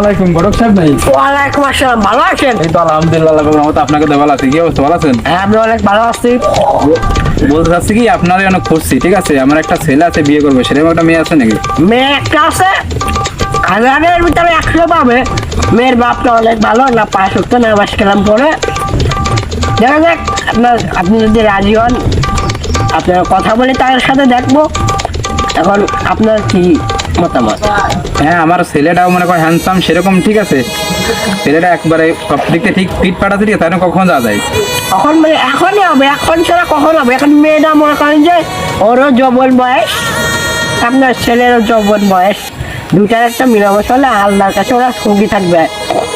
আলাইকুম গরক সাহেব ভাই। ওয়ালাইকুম আসসালাম ভালো আছেন? এই তো আলহামদুলিল্লাহ রহমত আপনাকে দেওয়া আছে। কি অবস্থা ভালো আছেন? হ্যাঁ আমি অনেক ভালো আছি। বলতে চাচ্ছি কি আপনারই অনেক খুঁজছি ঠিক আছে? আমার একটা ছেলে আছে বিয়ে করবে সেরকম একটা মেয়ে আছে নাকি? মেয়ে একটা আছে। হাজারের ভিতরে একশো পাবে। মেয়ের বাপটা অনেক ভালো না পাঁচ সপ্তাহ না মাস খেলাম পরে। দেখা যাক আপনার আপনি যদি রাজি হন আপনার কথা বলে তার সাথে দেখব। এখন আপনার কি মতামত। হ্যাঁ আমার ছেলেটাও মনে করেন হ্যান্ডসাম সেরকম ঠিক আছে। ছেলেটা একবারে সব দিক থেকে ঠিক ফিট পাঠাতে ঠিক আছে কখন যাওয়া যায়? এখন মানে এখনই হবে এখন ছাড়া কখন হবে? এখন মেয়েটা মনে করেন যে ওরও যৌবন বয়স আপনার ছেলেরও যৌবন বয়স। দুটার একটা মিলাবস হলে আল্লাহর কাছে ওরা সঙ্গী থাকবে।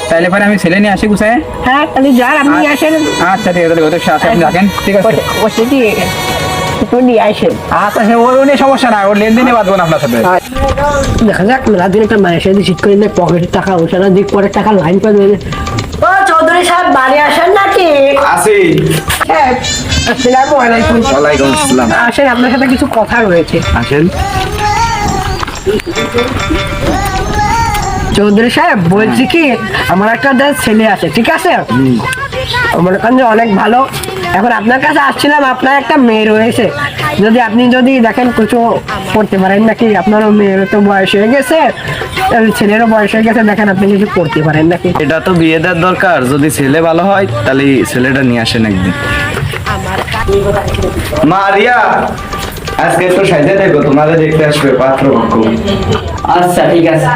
তাহলে পরে আমি ছেলে নিয়ে আসি গুছায়? হ্যাঁ তাহলে যান আপনি আসেন। আচ্ছা ঠিক আছে তাহলে ওদের সাথে আপনি রাখেন ঠিক আছে। একটু নিয়ে আসেন আচ্ছা সে ওর নিয়ে সমস্যা না ওর লেনদেনে বাঁধবো না আপনার সাথে। দেখা যাক মেলা দিন একটা সাথে ঠিক করে নেয় পকেটের টাকা ওঠে না দিক পরে টাকা লাইন পে দেবে। ও চৌধুরী সাহেব বাড়ি আসেন নাকি? আসি। হ্যাঁ আসসালামু আলাইকুম। ওয়ালাইকুম আসসালাম। আসেন আপনার সাথে কিছু কথা রয়েছে। আসেন। চৌধুরী সাহেব বলছি কি আমার একটা দেশ ছেলে আছে ঠিক আছে? আমার কাছে অনেক ভালো। এখন আপনার কাছে আসছিলাম আপনার একটা মেয়ে রয়েছে। যদি আপনি যদি দেখেন কিছু করতে পারেন নাকি? আপনারও মেয়েরও তো বয়স হয়ে গেছে ছেলেরও বয়স হয়ে গেছে দেখেন আপনি কিছু করতে পারেন নাকি? এটা তো বিয়ে দেওয়ার দরকার যদি ছেলে ভালো হয় তাহলে ছেলেটা নিয়ে আসেন একদিন। মারিয়া আজকে একটু সাজে দেখো তোমাদের দেখতে আসবে পাত্রপক্ষ। আচ্ছা ঠিক আছে।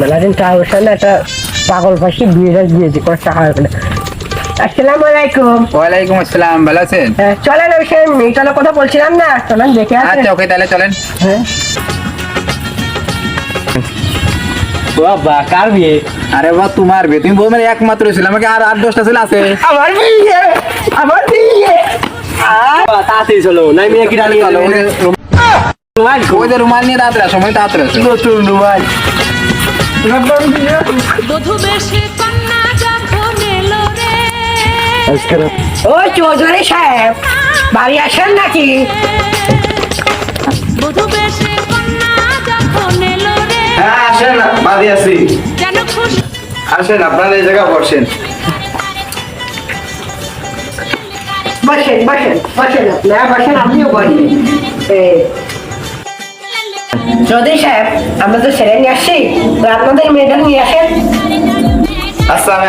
মেলা দিন টাকা পয়সা না একটা পাগল ফাঁসি বিয়ে দিয়েছি কোনো টাকা না আসসালামু আলাইকুম। ওয়ালাইকুম আসসালাম ভালো আছেন? হ্যাঁ, চলেন ওই সে মেয়েটার কথা বলছিলাম না চলেন দেখে আচ্ছা ওকে তাহলে চলেন। হ্যাঁ। বাবা কার বিয়ে? আরে বাবা তোমার বিয়ে। তুমি বউ মানে একমাত্র ছিল আমাকে আর আট দশটা ছেলে আছে। আমার বিয়ে আমার বিয়ে। তাড়াতাড়ি চলো নাই মেয়ে কি ডালি চলো, ওই যে রুমাল- রুমাল নিয়ে তাড়াতাড়ি আসো, সময় তাড়াতাড়ি আসো। নতুন রুমাল। ওই চৌধুরী সাহেব বাড়ি আসেন নাকি? হ্যাঁ আসেন যেন খুশি আসেন আপনারা এই জায়গা বসেন। বসেন বসেন বসেন। আপনারা বসেন আপনিও বসেন। চৌধুরী সাহেব আমরা তো ছেলে নিয়ে আসছি তো আপনাদের মেয়েটা নিয়ে আসেন। আমি